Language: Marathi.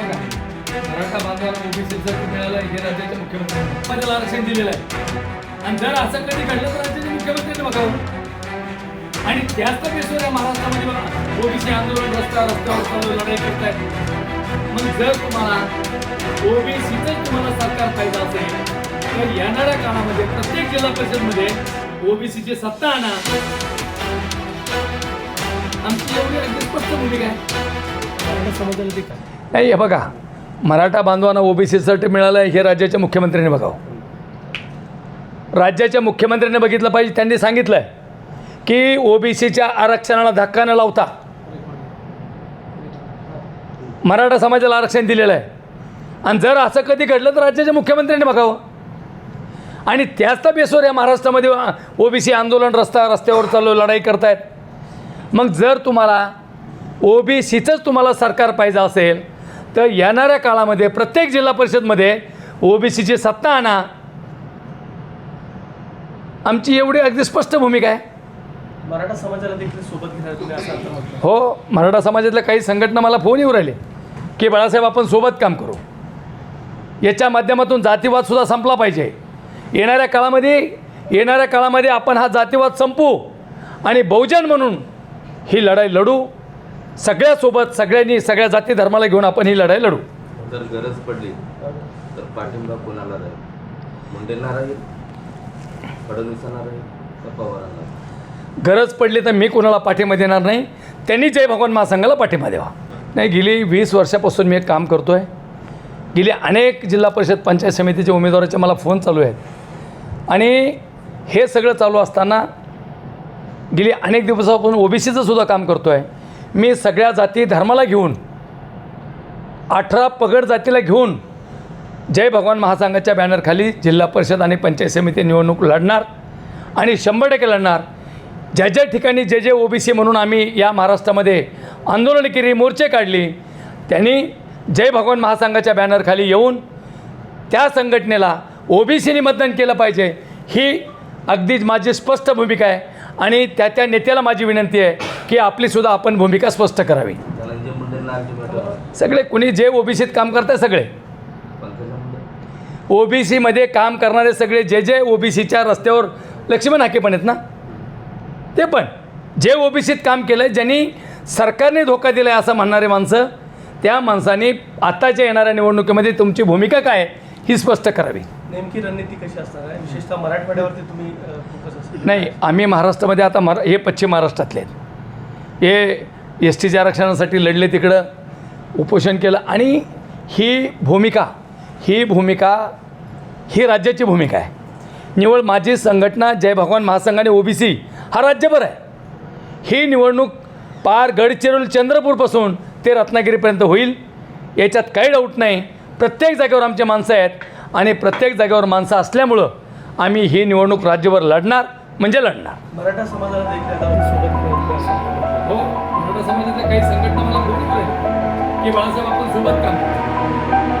मराठा बांधवाला ओबीसी जर मिळालं हे राज्याचे मुख्यमंत्री. समाजाला आरक्षण दिलेलं आहे. आणि जर असं कधी घडलं तर राज्याचे मुख्यमंत्री बघावं. आणि त्याच तर बेसवर या महाराष्ट्रामध्ये बघा ओबीसी आंदोलन रस्ता रस्त्यावर चालू लढाई करतायत. मग जर तुम्हाला ओबीसीचं तुम्हाला सरकार पाहिजे असेल तर येणाऱ्या काळामध्ये प्रत्येक जिल्हा परिषदमध्ये ओबीसीची सत्ता आणा. आमची एवढी अगदी स्पष्ट भूमिका आहे. नाही हे बघा. मराठा बांधवांना ओबीसीसाठी मिळालं आहे हे राज्याच्या मुख्यमंत्र्यांनी बघावं. राज्याच्या मुख्यमंत्र्यांनी बघितलं पाहिजे त्यांनी सांगितलं आहे की ओबीसीच्या आरक्षणाला धक्का न लावता मराठा समाजाला आरक्षण दिलेलं आहे. आणि जर असं कधी घडलं तर राज्याच्या मुख्यमंत्र्यांनी बघावं. आणि त्याच तर बेसवर या महाराष्ट्रामध्ये ओबीसी आंदोलन रस्ता रस्त्यावर चालू लढाई करतायत. मग जर तुम्हाला ओबीसीचंच तुम्हाला सरकार पाहिजे असेल तर येणाऱ्या काळामध्ये प्रत्येक जिल्हा परिषदमध्ये ओबीसीची सत्ता आणा. आमची एवढी अगदी स्पष्ट भूमिका आहे. मराठा समाजाला देखील सोबत हो मराठा समाजातल्या काही संघटना मला फोन येऊ राहिले की बाळासाहेब आपण सोबत काम करू. याच्या माध्यमातून जातीवादसुद्धा संपला पाहिजे. येणाऱ्या काळामध्ये येणाऱ्या काळामध्ये आपण हा जातीवाद संपू आणि बहुजन म्हणून ही लढाई लढू. सगळ्यासोबत सगळ्यांनी सगळ्या जाती धर्माला घेऊन आपण ही लढाई लढू. जर गरज पडली तर पाठिंबा कोणाला राहील? मुंडेंना राहील? फडणवीसांना राहील? का पवारांना राहील? गरज पडली तर मी कोणाला पाठिंबा देणार नाही? त्यांनी जय भगवान महासंघाला पाठिंबा द्यावा. नाही गेली वीस वर्षापासून मी एक काम करतो आहे गेली अनेक जिल्हा परिषद पंचायत समितीच्या उमेदवाराचे मला फोन चालू आहेत. आणि हे सगळं चालू असताना गेली अनेक दिवसापासून ओबीसीचं सुद्धा काम करतो आहे मी सगळ्या जाती धर्माला घेऊन अठरा पगड जातीला घेऊन जय भगवान महासंघाच्या बॅनरखाली जिल्हा परिषद आणि पंचायत समिती निवडणूक लढणार आणि शंभर टक्के लढणार. ज्या ज्या ठिकाणी जे जे ओबीसी म्हणून आम्ही या महाराष्ट्रामध्ये आंदोलन केली मोर्चे काढली त्यांनी जय भगवान महासंघाच्या बॅनरखाली येऊन त्या संघटनेला ओबीसीने मतदान केलं पाहिजे. ही अगदीच माझी स्पष्ट भूमिका आहे. आणि त्या त्या नेत्याला माझी विनंती आहे की आपलीसुद्धा आपण भूमिका स्पष्ट करावी. सगळे कुणी जे ओबीसीत काम करतात सगळे. ओबीसीमध्ये काम करणारे सगळे जे जे ओबीसीच्या रस्त्यावर लक्ष्मण हाके पण आहेत ना? ते पण. जे ओबीसीत काम केलं आहे ज्यांनी सरकारने धोका दिला आहे असं म्हणणारे माणसं त्या माणसांनी आत्ताच्या येणाऱ्या निवडणुकीमध्ये तुमची भूमिका काय आहे? ही स्पष्ट करावी. नेमकी रणनीती कशी असणार आहे? विशेषतः मराठवाड्यावरती तुम्ही फोकस नाही आम्ही महाराष्ट्रामध्ये आता मरा हे पश्चिम महाराष्ट्रातले आहेत. हे एस टीच्या आरक्षणासाठी लढले तिकडं उपोषण केलं आणि ही भूमिका ही भूमिका ही राज्याची भूमिका आहे. निवड माझी संघटना जय भगवान महासंघ आणि ओबीसी हा राज्यभर आहे. ही निवडणूक पार गडचिरोली चंद्रपूरपासून ते रत्नागिरीपर्यंत होईल याच्यात काही डाऊट नाही. प्रत्येक जागेवर आमचे माणसं आहेत आणि प्रत्येक जागेवर माणसं असल्यामुळं आम्ही ही निवडणूक राज्यभर लढणार म्हणजे लढणार मराठा समाजाला. हो मराठा समाजातल्या काही संघटना मला की बाळासाहेब आपण सोबत काम करू.